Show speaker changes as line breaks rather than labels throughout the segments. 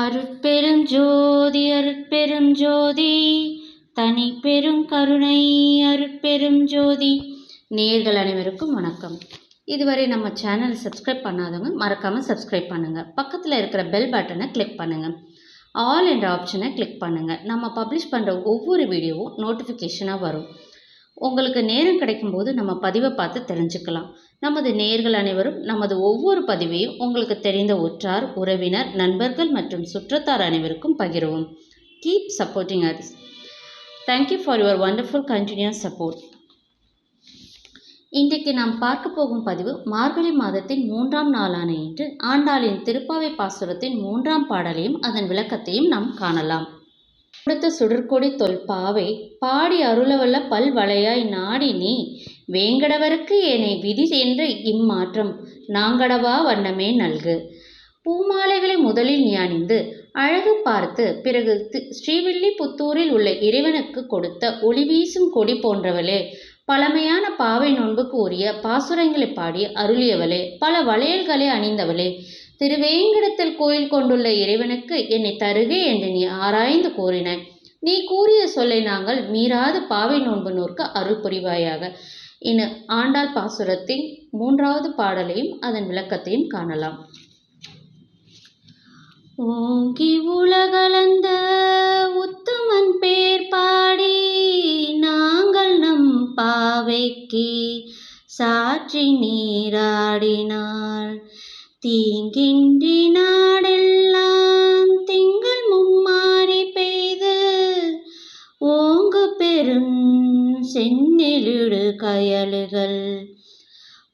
அருட்பெரும் ஜோதி அருட்பெரும் ஜோதி. தனி பெரும் கருணை அருட்பெரும் ஜோதி. நேர்கள் அனைவருக்கும் வணக்கம். இதுவரை நம்ம சேனலை சப்ஸ்கிரைப் பண்ணாதவங்க மறக்காமல் சப்ஸ்கிரைப் பண்ணுங்கள் பக்கத்தில் இருக்கிற பெல் பட்டனை கிளிக் பண்ணுங்கள் ஆல் என்ற ஆப்ஷனை கிளிக் பண்ணுங்கள் நம்ம பப்ளிஷ் பண்ணுற ஒவ்வொரு வீடியோவும் நோட்டிஃபிகேஷனாக வரும். உங்களுக்கு நேரம் கிடைக்கும்போது நம்ம பதிவை பார்த்து தெரிஞ்சுக்கலாம். நமது நேர்கள் அனைவரும் நமது ஒவ்வொரு பதிவையும் உங்களுக்கு தெரிந்த உற்றார் உறவினர் நண்பர்கள் மற்றும் சுற்றத்தார் அனைவருக்கும் பகிரவும். Keep supporting us thank you for your wonderful continuous support இன்றைக்கு நாம் பார்க்க போகும் பதிவு மார்கழி மாதத்தின் மூன்றாம் நாளான இன்று ஆண்டாளின் திருப்பாவை பாசுரத்தின் மூன்றாம் பாடலையும் அதன் விளக்கத்தையும் நாம் காணலாம். கொடுத்த சுடற்கொடி தொல்பாவை பாடி அருளவல்ல பல்வளையாய் நாடி நீ. வேங்கடவருக்கு என்னை விதி என்ற இம்மாற்றம் நாங்கடவா வண்ணமே நல்கு. பூமாலைகளை முதலில் நீ அணிந்து அழகு பார்த்து பிறகு தி- ஸ்ரீவில்லிபுத்தூரில் உள்ள இறைவனுக்கு கொடுத்த ஒளி வீசும் கொடி போன்றவளே பழமையான பாவை நோன்புக்கு உரிய பாசுரங்களை பாடி அருளியவளே பல வளையல்களை அணிந்தவளே திருவேங்கடத்தில் கோயில் கொண்டுள்ள இறைவனுக்கு என்னை தருகே என்று நீ ஆராய்ந்து கூறினாய் நீ கூறிய சொல்லை நாங்கள் மீறாது பாவை நோன்பு நோர்க்க அருள்புரிவாயாக என ஆண்டாள் பாசுரத்தின் மூன்றாவது பாடலையும் அதன் விளக்கத்தையும் காணலாம். ஓங்கி உலகளந்த உத்தமன் பேர் பாடி நாங்கள் நம் பாவைக்கு சாற்றி நீராடினாள். தீங்கின்றி நாடெல்லாம் திங்கள் மும்மாறி பெய்து. ஓங்கு பெரும் செந்நெலிடு கயலுகள்.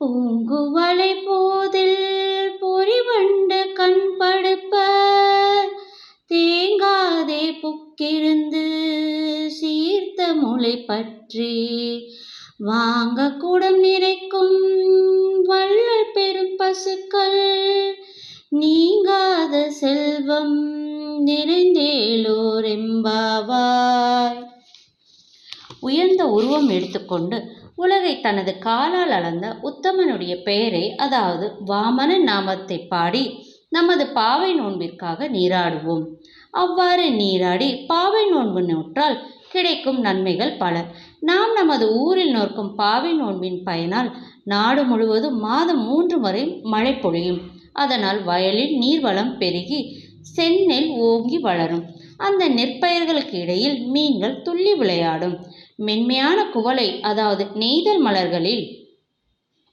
பூங்குவளை போதில் பொறிவண்டு கண்படுப்ப தேங்காதே புக்கிருந்து சீர்த்த முளை பற்றி வாங்க கூடம் நிறைக்கும் வள்ளல் பெரும் பசுக்கள். நீங்காத செல்வம் நிறைந்தேலோர் எம்பாவாய் உயர்ந்த உருவம் எடுத்துக்கொண்டு உலகை தனது காலால் அளந்த உத்தமனுடைய பெயரை அதாவது வாமன நாமத்தை பாடி நமது பாவை நோன்பிற்காக நீராடுவோம். அவ்வாறு நீராடி பாவை நோன்பு நோற்றால் கிடைக்கும் நன்மைகள் பல. நாம் நமது ஊரில் நோக்கும் பாவை நோன்பின் பயனால் நாடு முழுவதும் மாதம் மூன்று முறை மழை பொழியும். அதனால் வயலில் நீர்வளம் பெருகி செந்நெல் ஓங்கி வளரும். அந்த நெற்பயிர்களுக்கு இடையில் மீன்கள் துள்ளி விளையாடும். மென்மையான குவளை அதாவது நெய்தல் மலர்களில்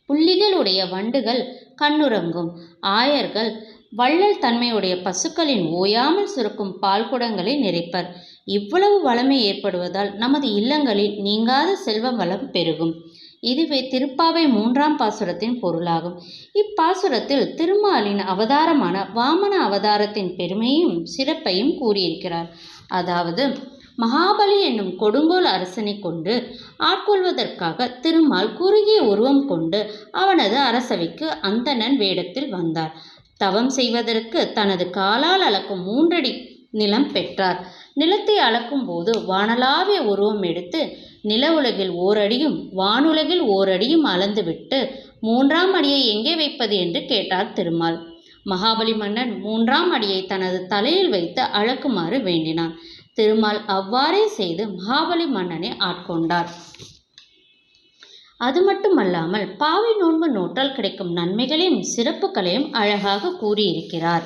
புள்ளிகளுடைய வண்டுகள் கண்ணுறங்கும். ஆயர்கள் வள்ளல் தன்மையுடைய பசுக்களின் ஓயாமல் சுருக்கும் பால் குடங்களை நிறைப்பர். இவ்வளவு வளமை ஏற்படுவதால் நமது இல்லங்களில் நீங்காத செல்வ வளம் பெருகும். இதுவே திருப்பாவை மூன்றாம் பாசுரத்தின் பொருளாகும். இப்பாசுரத்தில் திருமாலின் அவதாரமான வாமன அவதாரத்தின் பெருமையும் சிறப்பையும் கூறியிருக்கிறார். அதாவது மகாபலி என்னும் கொடுங்கோல் அரசனை கொண்டு ஆட்கொள்வதற்காக திருமால் குறுகிய உருவம் கொண்டு அவனது அரசவைக்கு அந்தணன் வேடத்தில் வந்தார். தவம் செய்வதற்கு தனது காலால் அளக்கும் மூன்றடி நிலம் பெற்றார். நிலத்தை அளக்கும் போது வானலாவிய உருவம் எடுத்து நில உலகில் ஓரடியும் வானுலகில் ஓரடியும் அளந்துவிட்டு மூன்றாம் அடியை எங்கே வைப்பது என்று கேட்டார் திருமால். மகாபலி மன்னன் மூன்றாம் அடியை தனது தலையில் வைத்து அளக்குமாறு வேண்டினான். திருமால் அவ்வாறே செய்து மகாபலி மன்னனை ஆட்கொண்டார். அது மட்டுமல்லாமல் பாவை நோன்பு நோட்டால் கிடைக்கும் நன்மைகளையும் சிறப்புகளையும் அழகாக கூறியிருக்கிறார்.